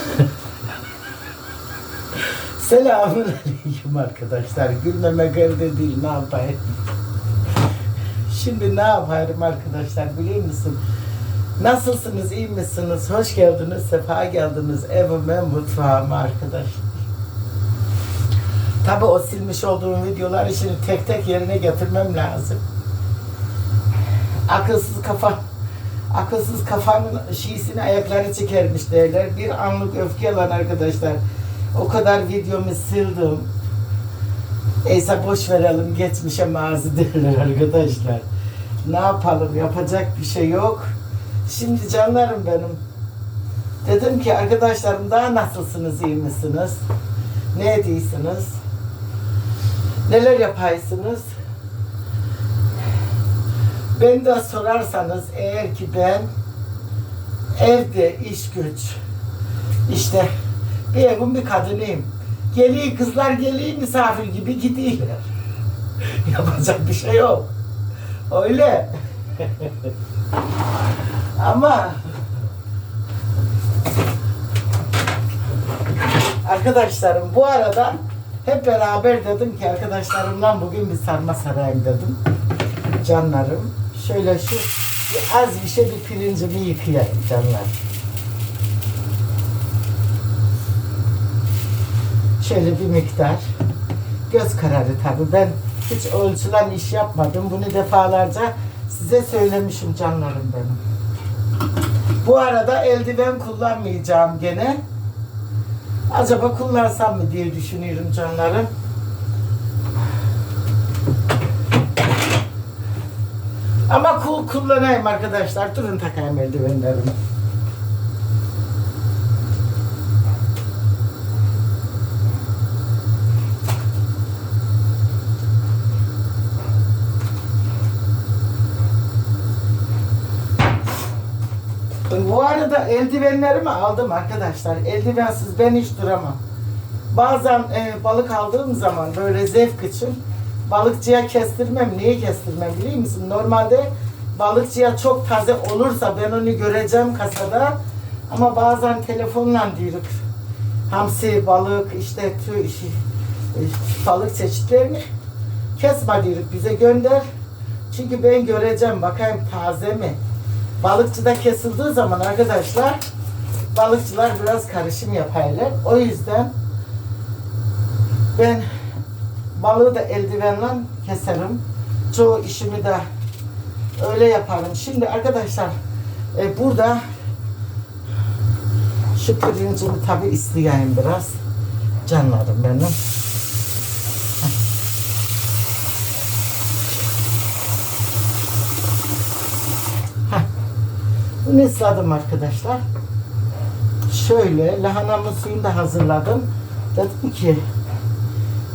Selamun aleyküm arkadaşlar. Gülmemek elde değil ne yapayım. Şimdi ne yapayım arkadaşlar biliyor musun? Nasılsınız, iyi misiniz? Hoş geldiniz, sefa geldiniz evime, mutfağıma arkadaşlar. Tabi o silmiş olduğum videoları şimdi tek tek yerine getirmem lazım. Akılsız kafa, akılsız kafanın şiisini ayakları çekermiş derler. Bir anlık öfke lan arkadaşlar. O kadar videomu sildim. Neyse boş verelim geçmişe mazi derler arkadaşlar. Ne yapalım yapacak bir şey yok. Şimdi canlarım benim. Dedim ki arkadaşlarım daha nasılsınız iyi misiniz? Ne ediyorsunuz? Neler yapaysınız? Ben de sorarsanız eğer ki ben evde iş güç işte bir evin bir kadınıyım. Geliyor kızlar geliyor misafir gibi gidiyorlar. Yapacak bir şey yok. Öyle. Ama arkadaşlarım bu arada hep beraber dedim ki arkadaşlarımdan bugün bir sarma sarayım dedim. Canlarım. Şöyle şu bir az bir şey bir pirincimi yıkayayım canlar. Şöyle bir miktar. Göz kararı tabii. Ben hiç ölçülen iş yapmadım. Bunu defalarca size söylemişim canlarım benim. Bu arada eldiven kullanmayacağım gene. Acaba kullansam mı diye düşünüyorum canlarım. Ama kul kullanayım arkadaşlar. Durun takayım eldivenlerimi. Bu arada eldivenlerimi aldım arkadaşlar. Eldivensiz ben hiç duramam. Bazen e, balık aldığım zaman böyle zevk için balıkçıya kestirmem. Niye kestirmem biliyor musun? Normalde balıkçıya çok taze olursa ben onu göreceğim kasada. Ama bazen telefonla diyoruz. Hamsi, balık, işte tü, e, balık çeşitlerini kesme diyoruz. Bize gönder. Çünkü ben göreceğim bakayım taze mi? Balıkçıda kesildiği zaman arkadaşlar balıkçılar biraz karışım yaparlar. O yüzden ben balığı da eldivenle keserim. Çoğu işimi de öyle yaparım. Şimdi arkadaşlar e, burada şu pirincimi tabi isteyeyim biraz. Canlarım benim. Bunu ısladım arkadaşlar. Şöyle lahanamın suyunu da hazırladım. Dedim ki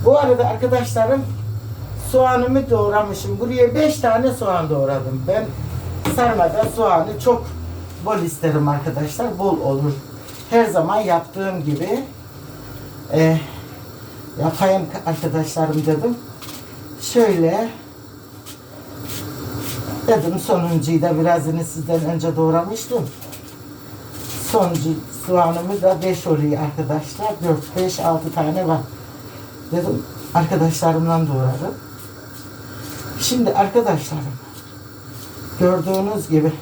bu arada arkadaşlarım soğanımı doğramışım. Buraya 5 tane soğan doğradım. Ben sarmada soğanı çok bol isterim arkadaşlar. Bol olur. Her zaman yaptığım gibi e, yapayım arkadaşlarım dedim. Şöyle Dedim sonuncuyu da birazını sizden önce doğramıştım. Sonuncu soğanımı da 5 oluyor arkadaşlar. 4, 5, 6 tane var. Dedim arkadaşlarımdan doğradım. Şimdi arkadaşlarım gördüğünüz gibi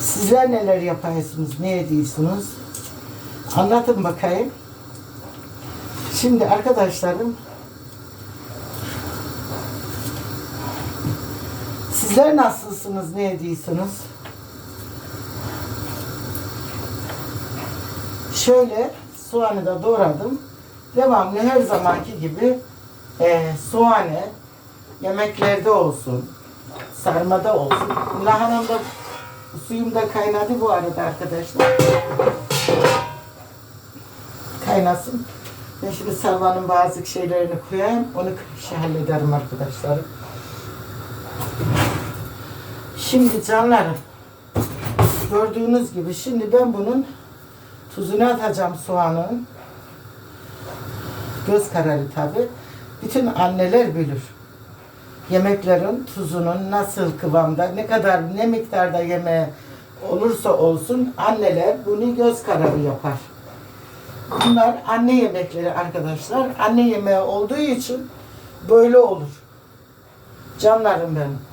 sizler neler yapıyorsunuz, ne ediyorsunuz? Anlatın bakayım. Şimdi arkadaşlarım Sizler nasılsınız, ne ediyorsunuz? Şöyle soğanı da doğradım. Devamlı her zamanki gibi e, soğanı yemeklerde olsun, sarmada olsun. Lahanam da suyum da kaynadı bu arada arkadaşlar. Kaynasın. Ben şimdi sarmanın bazı şeylerini koyayım. Onu şey hallederim arkadaşlarım. Şimdi canlarım gördüğünüz gibi şimdi ben bunun tuzunu atacağım soğanın. Göz kararı tabi. Bütün anneler bilir. Yemeklerin tuzunun nasıl kıvamda, ne kadar, ne miktarda yemeğe olursa olsun anneler bunu göz kararı yapar. Bunlar anne yemekleri arkadaşlar. Anne yemeği olduğu için böyle olur. Canlarım benim.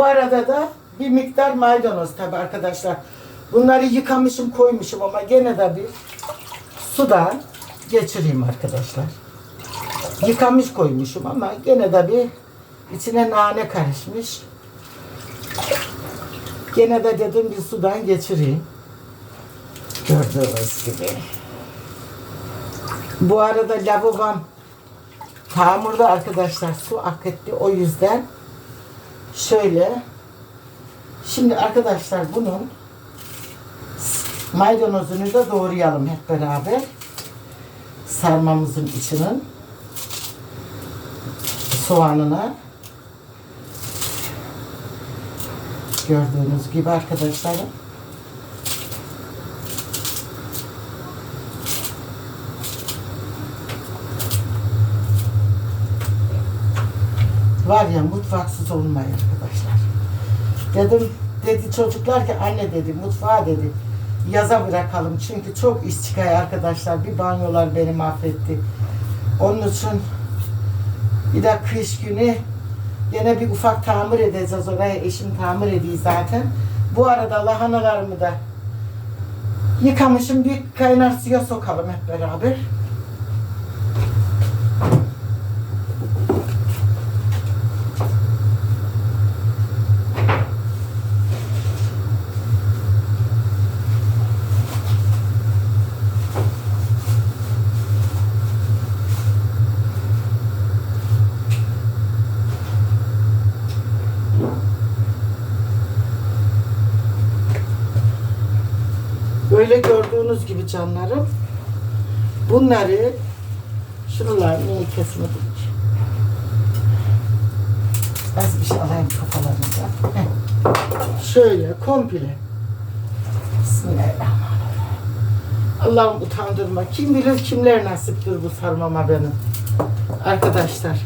Bu arada da bir miktar maydanoz tabi arkadaşlar. Bunları yıkamışım koymuşum ama gene de bir sudan geçireyim arkadaşlar. Yıkamış koymuşum ama gene de bir içine nane karışmış. Gene de dedim bir sudan geçireyim. Gördüğünüz gibi. Bu arada lavabom Tamurda arkadaşlar su akıttı. O yüzden şöyle. Şimdi arkadaşlar bunun maydanozunu da doğrayalım hep beraber. Sarmamızın içinin soğanına. Gördüğünüz gibi arkadaşlarım Var ya mutfaksız olmayın arkadaşlar. Dedim dedi çocuklar ki anne dedi mutfağa dedi yaza bırakalım çünkü çok iş çıkıyor arkadaşlar. Bir banyolar beni mahvetti. Onun için bir de kış günü yine bir ufak tamir edeceğiz oraya. Eşim tamir ediyor zaten. Bu arada lahanalarımı da yıkamışım. Bir kaynar suya sokalım hep beraber. Böyle gördüğünüz gibi canlarım. Bunları şuralarını iyi kesmedik. Az bir şey alayım kafalarınıza. Heh. Şöyle komple. Bismillahirrahmanirrahim. Allah'ım utandırma. Kim bilir kimler nasiptir bu sarmama benim. Arkadaşlar.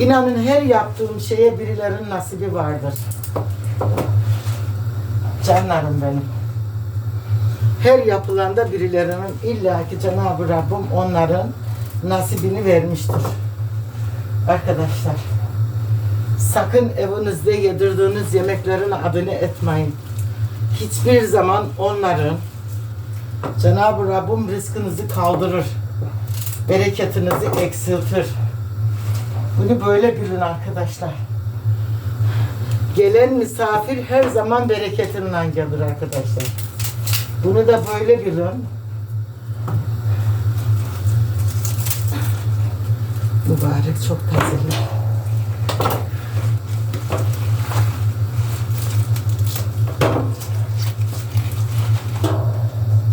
İnanın her yaptığım şeye birilerinin nasibi vardır. Canlarım benim her yapılanda birilerinin illaki Cenab-ı Rabbim onların nasibini vermiştir. Arkadaşlar sakın evinizde yedirdiğiniz yemeklerin adını etmeyin. Hiçbir zaman onların Cenab-ı Rabbim rızkınızı kaldırır. Bereketinizi eksiltir. Bunu böyle bilin arkadaşlar. Gelen misafir her zaman bereketinden gelir arkadaşlar. Bunu da böyle bilin. Mübarek çok tazeli.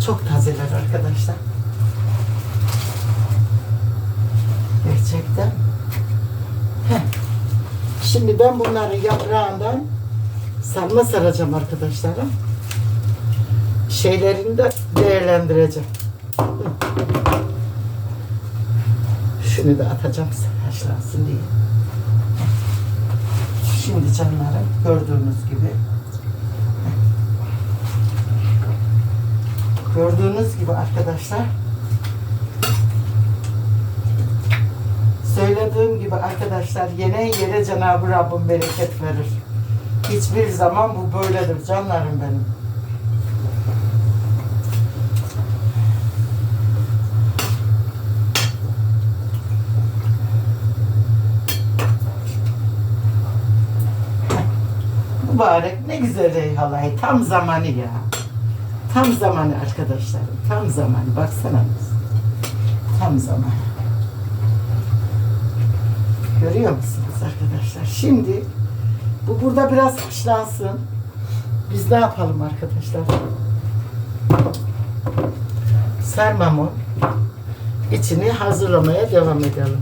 Çok tazeler arkadaşlar. Gerçekten. Heh. Şimdi ben bunların yaprağından sarma saracağım arkadaşlarım şeylerini de değerlendireceğim. Şunu da atacağım haşlansın diye. Şimdi canlarım gördüğünüz gibi gördüğünüz gibi arkadaşlar söylediğim gibi arkadaşlar yenen yere Cenab-ı Rabbim bereket verir. Hiçbir zaman bu böyledir canlarım benim. Mübarek ne güzel reyhalayı. Tam zamanı ya. Tam zamanı arkadaşlarım. Tam zamanı. Baksana. Tam zamanı. Görüyor musunuz arkadaşlar? Şimdi bu burada biraz haşlansın. Biz ne yapalım arkadaşlar? Sarmamın içini hazırlamaya devam edelim.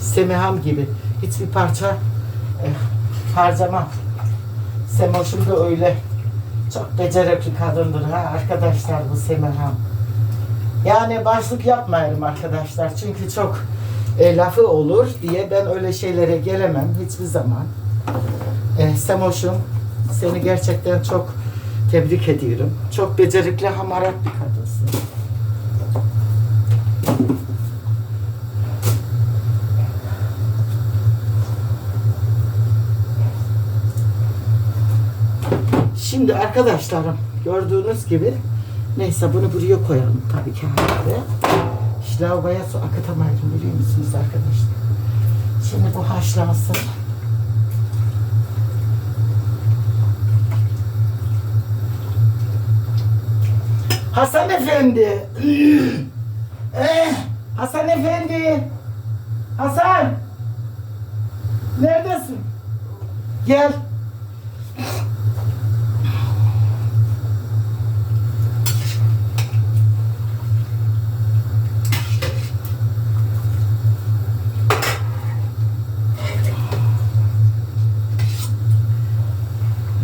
Semiham gibi. Hiçbir parça eh, harcamam. Semoş'um da öyle Çok becerikli kadındır ha arkadaşlar bu Semerhan. Yani başlık yapmayalım arkadaşlar. Çünkü çok e, lafı olur diye ben öyle şeylere gelemem hiçbir zaman. E, Semoş'um seni gerçekten çok tebrik ediyorum. Çok becerikli, hamarat bir kadınsın. Şimdi arkadaşlarım gördüğünüz gibi neyse bunu buraya koyalım tabii ki halde. İşte lavaboya su akıtamaydım biliyor musunuz arkadaşlar? Şimdi bu haşlansın. Hasan Efendi. eh, Hasan Efendi. Hasan. Neredesin? Gel.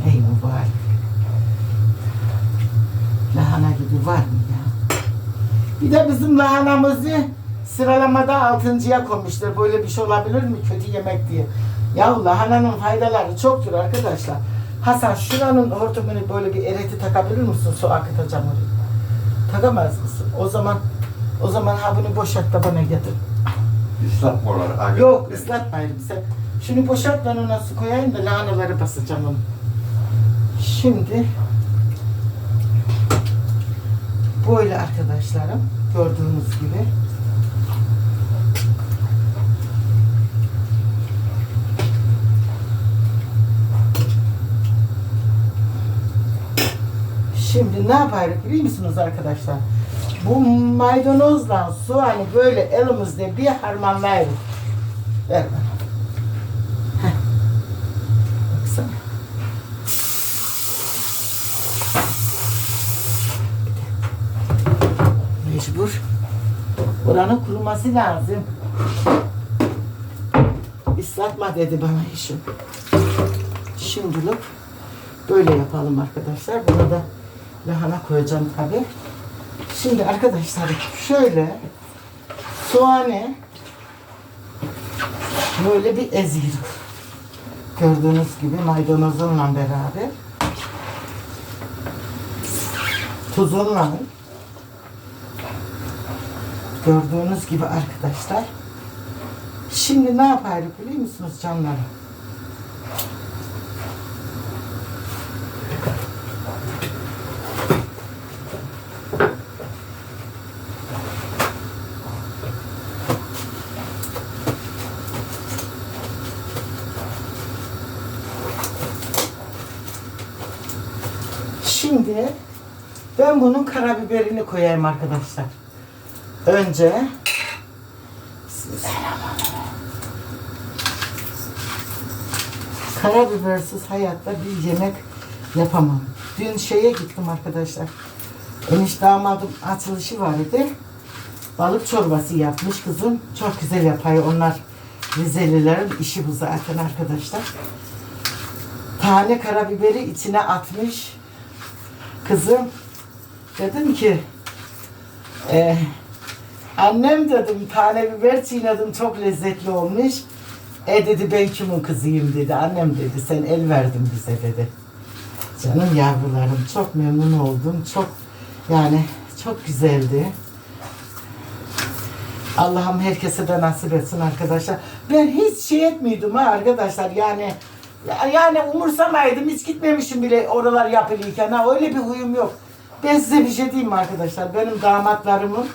Ey mübarek. Gibi var mı ya? Bir de bizim lahanamızı sıralamada altıncıya koymuşlar. Böyle bir şey olabilir mi kötü yemek diye. Ya lahananın faydaları çoktur arkadaşlar. Hasan şuranın hortumunu böyle bir ereti takabilir misin? Su akıtacağım oraya. Takamaz mısın? O zaman o zaman ha bunu boşalt da bana getir. Islatma olarak. Yok ıslatmayayım sen. Şunu boşalt ben ona su koyayım da lahanaları basacağım onu. Şimdi böyle arkadaşlarım gördüğünüz gibi Şimdi ne yaparız biliyor musunuz arkadaşlar? Bu maydanozla soğanı böyle elimizde bir harmanlayırız. Ver bana. Heh. Baksana. Mecbur. Buranın kuruması lazım. Islatma dedi bana işim. Şimdilik böyle yapalım arkadaşlar. Buna da lahana koyacağım tabi. Şimdi arkadaşlar şöyle soğanı böyle bir eziyoruz. Gördüğünüz gibi maydanozunla beraber tuzunla gördüğünüz gibi arkadaşlar şimdi ne yaparız biliyor musunuz canlarım? Şimdi ben bunun karabiberini koyayım arkadaşlar. Önce. Karabibersiz hayatta bir yemek yapamam. Dün şeye gittim arkadaşlar. Eniş damadım açılışı vardı. Balık çorbası yapmış kızım. Çok güzel yapıyor. Onlar Rizelilerin işi bu zaten arkadaşlar. Tane karabiberi içine atmış. Kızım dedim ki e, annem dedim tane biber çiğnedim çok lezzetli olmuş. E dedi ben kimin kızıyım dedi. Annem dedi sen el verdin bize dedi. Canım yavrularım çok memnun oldum. Çok yani çok güzeldi. Allah'ım herkese de nasip etsin arkadaşlar. Ben hiç şey etmiyordum ha arkadaşlar yani ya- yani umursamaydım hiç gitmemişim bile oralar yapılıyken ha öyle bir huyum yok. Ben size bir şey diyeyim mi arkadaşlar benim damatlarımın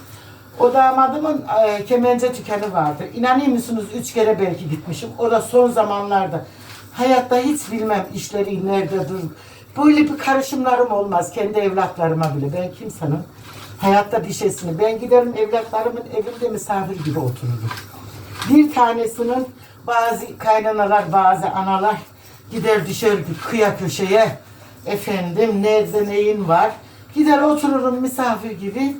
o damadımın e, kemence tükeni vardı. İnanıyor musunuz üç kere belki gitmişim. O da son zamanlarda. Hayatta hiç bilmem işleri nerede dur. Böyle bir karışımlarım olmaz kendi evlatlarıma bile. Ben kimsenin hayatta bir şeysini. Ben giderim evlatlarımın evinde misafir gibi otururum. Bir tanesinin bazı kaynanalar, bazı analar gider düşer bir kıya köşeye. Efendim nerede neyin var? Gider otururum misafir gibi.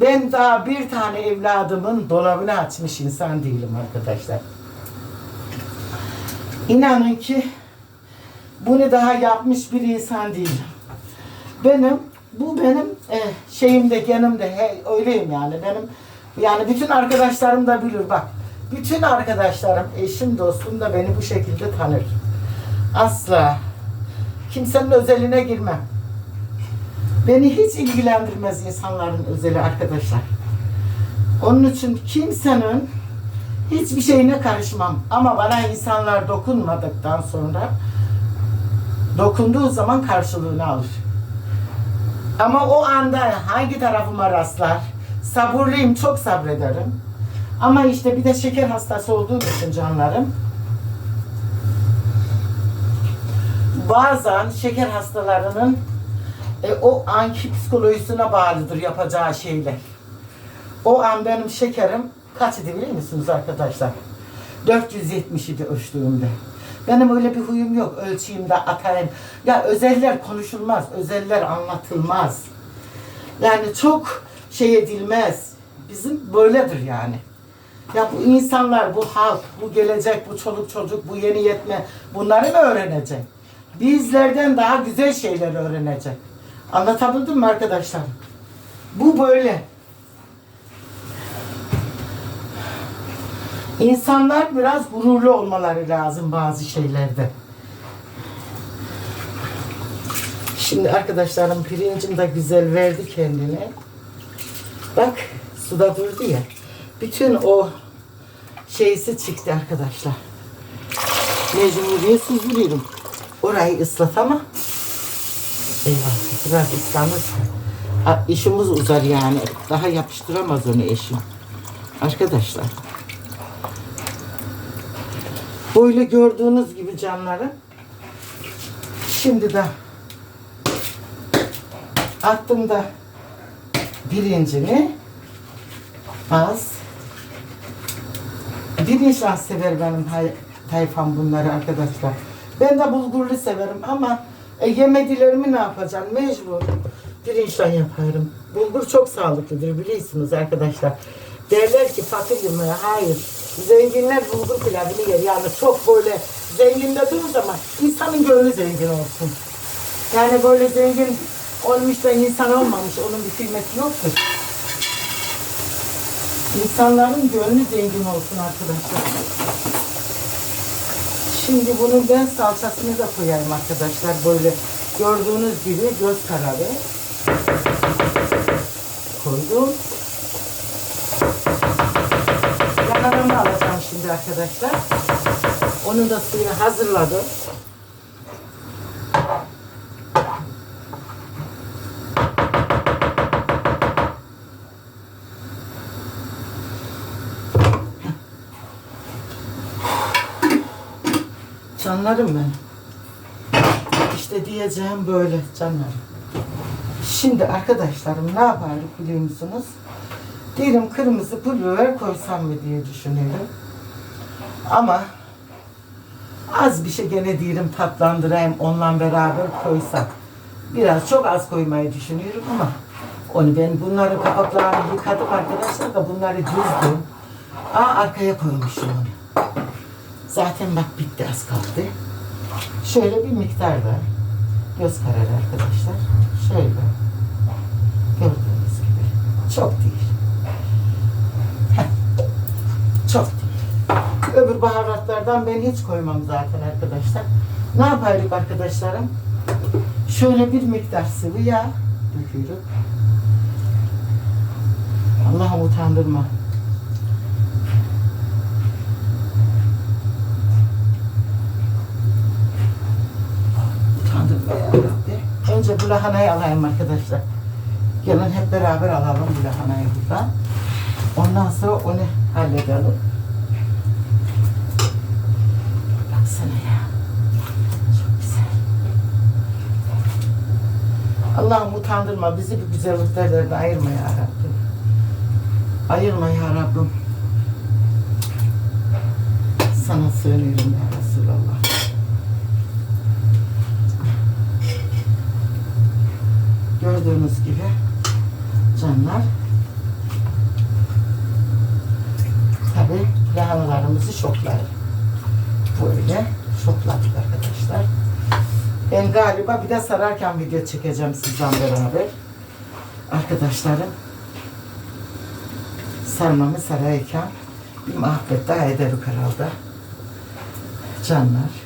Ben daha bir tane evladımın dolabını açmış insan değilim arkadaşlar. İnanın ki bunu daha yapmış bir insan değilim. Benim bu benim e, şeyimde genimde he, öyleyim yani benim yani bütün arkadaşlarım da bilir bak. Bütün arkadaşlarım, eşim, dostum da beni bu şekilde tanır. Asla kimsenin özeline girmem. Beni hiç ilgilendirmez insanların özeli arkadaşlar. Onun için kimsenin hiçbir şeyine karışmam. Ama bana insanlar dokunmadıktan sonra dokunduğu zaman karşılığını alır. Ama o anda hangi tarafıma rastlar? Sabırlıyım, çok sabrederim. Ama işte bir de şeker hastası olduğum için canlarım. Bazen şeker hastalarının e, o anki psikolojisine bağlıdır yapacağı şeyler. O an benim şekerim kaç idi biliyor musunuz arkadaşlar? 470 idi ölçtüğümde. Benim öyle bir huyum yok. Ölçeyim de atayım. Ya özeller konuşulmaz. Özeller anlatılmaz. Yani çok şey edilmez. Bizim böyledir yani. Ya bu insanlar, bu halk, bu gelecek, bu çoluk çocuk, bu yeni yetme bunları mı öğrenecek? Bizlerden daha güzel şeyler öğrenecek. Anlatabildim mi arkadaşlar? Bu böyle. İnsanlar biraz gururlu olmaları lazım bazı şeylerde. Şimdi arkadaşlarım pirincim de güzel verdi kendini. Bak suda durdu ya. Bütün o şeysi çıktı arkadaşlar. Mecburiye süzülüyorum. Orayı ıslat ama. Eyvah biraz ıslanırsa. Ha, işimiz uzar yani. Daha yapıştıramaz onu eşim. Arkadaşlar. Böyle gördüğünüz gibi canları. Şimdi de attım da birincini az pirinçle sever benim tayfam bunları arkadaşlar. Ben de bulgurlu severim ama e, yemedilerimi ne yapacağım? Mecbur pirinçle yaparım. Bulgur çok sağlıklıdır biliyorsunuz arkadaşlar. Derler ki fakir yemeği. Hayır. Zenginler bulgur pilavını yer. Yani çok böyle zengin dediğim zaman insanın gönlü zengin olsun. Yani böyle zengin olmuş da insan olmamış. Onun bir kıymeti yoktur. İnsanların gönlü zengin olsun arkadaşlar. Şimdi bunun ben salçasını da koyayım arkadaşlar. Böyle gördüğünüz gibi göz kararı koydum. Yakaramı alacağım şimdi arkadaşlar. Onun da suyunu hazırladım. Canlarım benim. İşte diyeceğim böyle canlarım. Şimdi arkadaşlarım ne yapardık biliyor musunuz? Diyelim kırmızı pul biber koysam mı diye düşünüyorum. Ama az bir şey gene diyelim tatlandırayım onunla beraber koysam. Biraz çok az koymayı düşünüyorum ama onu ben bunları kapaklarını yıkadım arkadaşlar da bunları düzdüm. Aa arkaya koymuşum onu. Zaten bak bitti az kaldı. Şöyle bir miktar da göz kararı arkadaşlar. Şöyle. Gördüğünüz gibi. Çok değil. Çok değil. Öbür baharatlardan ben hiç koymam zaten arkadaşlar. Ne yapardık arkadaşlarım? Şöyle bir miktar sıvı yağ döküyorum. Allah'ım. Utandırma ya Rabbi. Önce bu lahanayı alayım arkadaşlar. Gelin hep beraber alalım bu lahanayı buradan. Ondan sonra onu halledelim. Baksana ya. Çok güzel. Allah'ım utandırma bizi bu güzelliklerden ayırma ya Rabbim. Ayırma ya Rabbim. Sana sığınıyorum ya Resulallah. Gördüğünüz gibi canlar tabi lahanalarımızı şoklar. Böyle şokladık arkadaşlar. Ben galiba bir de sararken video çekeceğim sizden beraber. Arkadaşlarım. Sarmamı sararken bir muhabbet daha ederim herhalde. Canlar.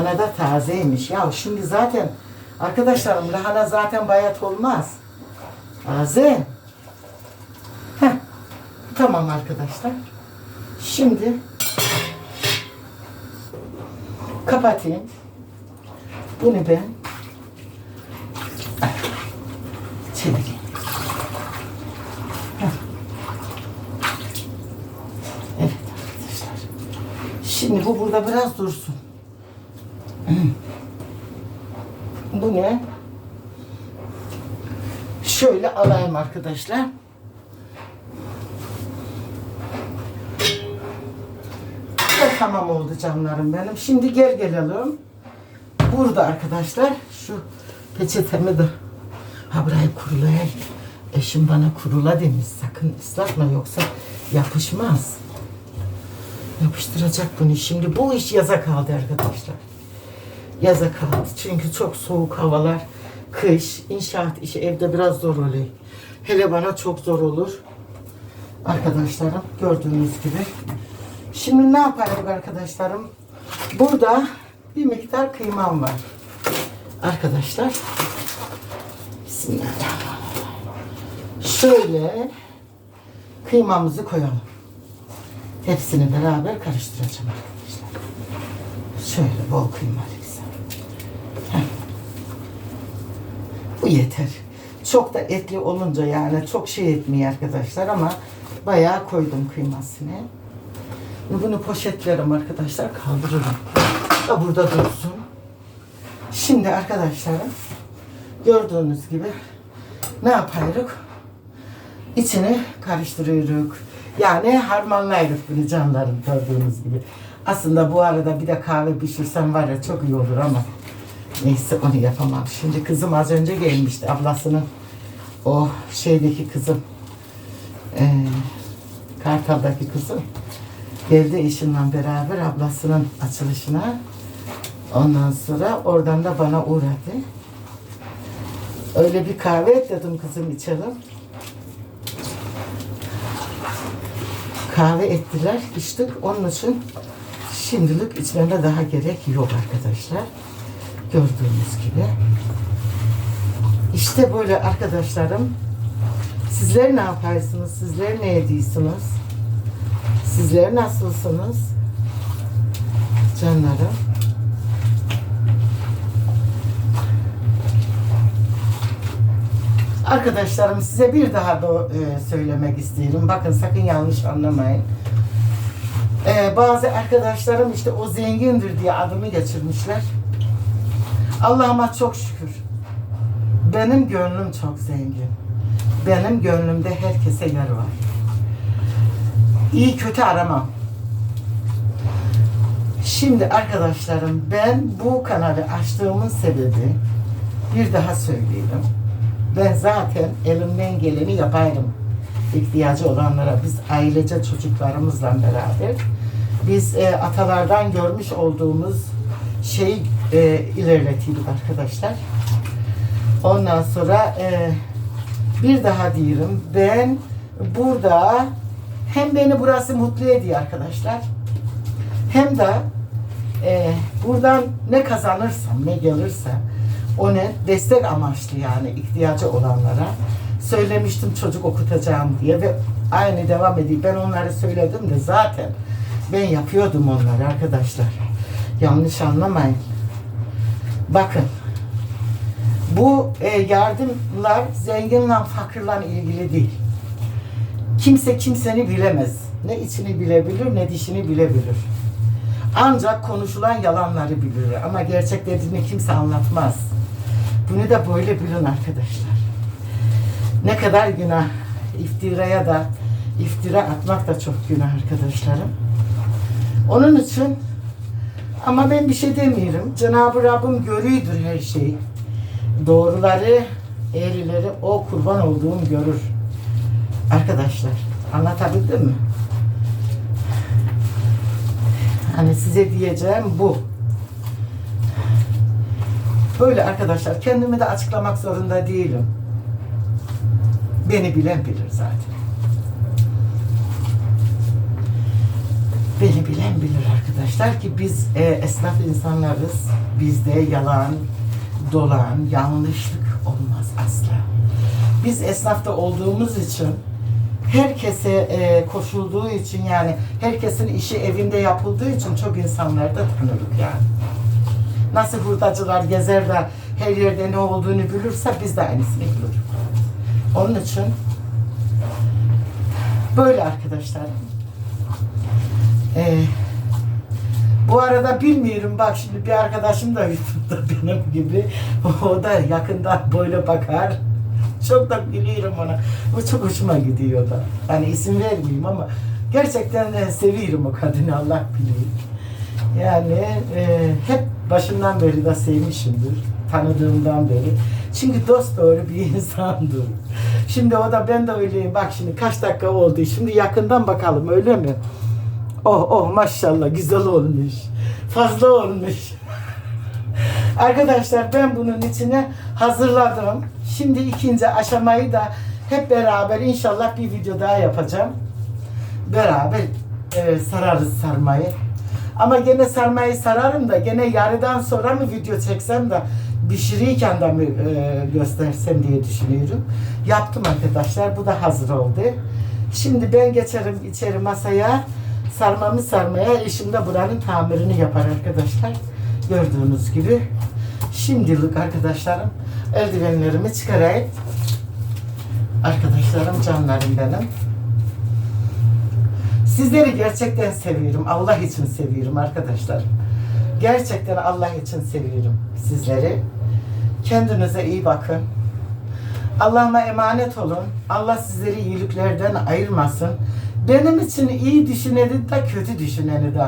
Lahana da tazeymiş. Ya şimdi zaten arkadaşlarım lahana zaten bayat olmaz. Taze. Heh. Tamam arkadaşlar. Şimdi kapatayım. Bunu ben çevireyim. Evet arkadaşlar. Şimdi bu burada biraz dursun. Bu ne? Şöyle alayım arkadaşlar. Tamam oldu canlarım benim. Şimdi gel gelelim. Burada arkadaşlar şu peçetemi de ha burayı kurulayayım. Eşim bana kurula demiş. Sakın ıslatma yoksa yapışmaz. Yapıştıracak bunu. Şimdi bu iş yaza kaldı arkadaşlar. Yaza kaldı. Çünkü çok soğuk havalar. Kış, inşaat işi evde biraz zor oluyor. Hele bana çok zor olur. Arkadaşlarım gördüğünüz gibi. Şimdi ne yapayım arkadaşlarım? Burada bir miktar kıymam var. Arkadaşlar. Bismillahirrahmanirrahim. Şöyle kıymamızı koyalım. Hepsini beraber karıştıracağım arkadaşlar. Şöyle bol kıymalı güzel. Heh. Bu yeter. Çok da etli olunca yani çok şey etmiyor arkadaşlar ama bayağı koydum kıymasını. Bunu poşetlerim arkadaşlar kaldırırım. Da burada dursun. Şimdi arkadaşlarım gördüğünüz gibi ne yapıyoruz? İçini karıştırıyoruz. Yani harmanlayırız bunu canlarım gördüğünüz gibi. Aslında bu arada bir de kahve pişirsem var ya çok iyi olur ama neyse onu yapamam. Şimdi kızım az önce gelmişti ablasının o şeydeki kızım eee Kartal'daki kızım geldi eşimle beraber ablasının açılışına. Ondan sonra oradan da bana uğradı. Öyle bir kahve et dedim kızım içelim. Kahve ettiler, içtik. Onun için şimdilik içmeme daha gerek yok arkadaşlar. Gördüğünüz gibi. İşte böyle arkadaşlarım. Sizler ne yaparsınız? Sizler ne ediyorsunuz? Sizler nasılsınız? Canlarım. Arkadaşlarım size bir daha da e, söylemek istiyorum. Bakın sakın yanlış anlamayın. E, bazı arkadaşlarım işte o zengindir diye adımı geçirmişler. Allah'ıma çok şükür. Benim gönlüm çok zengin. Benim gönlümde herkese yer var. İyi kötü aramam. Şimdi arkadaşlarım ben bu kanalı açtığımın sebebi bir daha söyleyeyim. Ben zaten elimden geleni yaparım. ihtiyacı olanlara biz ailece çocuklarımızla beraber biz e, atalardan görmüş olduğumuz şeyi e, ilerletiyorduk arkadaşlar. Ondan sonra e, bir daha diyorum ben burada hem beni burası mutlu ediyor arkadaşlar hem de e, buradan ne kazanırsam ne gelirse o ne destek amaçlı yani ihtiyacı olanlara söylemiştim çocuk okutacağım diye ve aynı devam ediyor. Ben onları söyledim de zaten ben yapıyordum onları arkadaşlar. Yanlış anlamayın. Bakın bu e, yardımlar zenginle fakirle ilgili değil. Kimse kimseni bilemez. Ne içini bilebilir ne dişini bilebilir. Ancak konuşulan yalanları bilir ama gerçeklerini kimse anlatmaz. Bunu da böyle bilin arkadaşlar. Ne kadar günah. İftiraya da iftira atmak da çok günah arkadaşlarım. Onun için ama ben bir şey demiyorum. Cenab-ı Rabbim görüyordur her şeyi. Doğruları, eğrileri o kurban olduğum görür. Arkadaşlar anlatabildim mi? Hani size diyeceğim bu. Böyle arkadaşlar kendimi de açıklamak zorunda değilim. Beni bilen bilir zaten. Beni bilen bilir arkadaşlar ki biz e, esnaf insanlarız. Bizde yalan, dolan, yanlışlık olmaz asla. Biz esnafta olduğumuz için herkese e, koşulduğu için yani herkesin işi evinde yapıldığı için çok insanlar da tanırık yani. Nasıl hurdacılar gezer de her yerde ne olduğunu bilirse biz de aynısını biliriz. Onun için böyle arkadaşlar. Ee, bu arada bilmiyorum bak şimdi bir arkadaşım da YouTube'da benim gibi o da yakından böyle bakar. Çok da gülüyorum ona. Bu çok hoşuma gidiyor da. Hani isim vermeyeyim ama gerçekten de seviyorum o kadını Allah bilir. Yani e, hep başından beri de sevmişimdir. Tanıdığımdan beri. Çünkü dost doğru bir insandır. Şimdi o da ben de öyleyim. Bak şimdi kaç dakika oldu. Şimdi yakından bakalım öyle mi? Oh oh maşallah güzel olmuş. Fazla olmuş. Arkadaşlar ben bunun içine hazırladım. Şimdi ikinci aşamayı da hep beraber inşallah bir video daha yapacağım. Beraber e, sararız sarmayı. Ama gene sarmayı sararım da gene yarıdan sonra mı video çeksem de pişirirken de mi e, göstersem diye düşünüyorum. Yaptım arkadaşlar. Bu da hazır oldu. Şimdi ben geçerim içeri masaya. Sarmamı sarmaya eşim de buranın tamirini yapar arkadaşlar. Gördüğünüz gibi. Şimdilik arkadaşlarım eldivenlerimi çıkarayım. Arkadaşlarım canlarım benim. Sizleri gerçekten seviyorum. Allah için seviyorum arkadaşlar. Gerçekten Allah için seviyorum sizleri. Kendinize iyi bakın. Allah'ıma emanet olun. Allah sizleri iyiliklerden ayırmasın. Benim için iyi düşüneni de kötü düşüneni de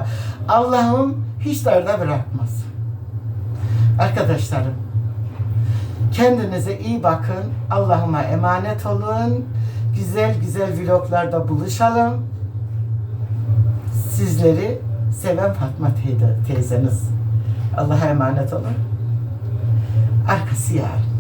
Allah'ım hiç darda bırakmasın. Arkadaşlarım kendinize iyi bakın. Allah'ıma emanet olun. Güzel güzel vloglarda buluşalım. Sizleri seven Fatma teyze, teyzeniz. Allah'a emanet olun. Arkası yarın.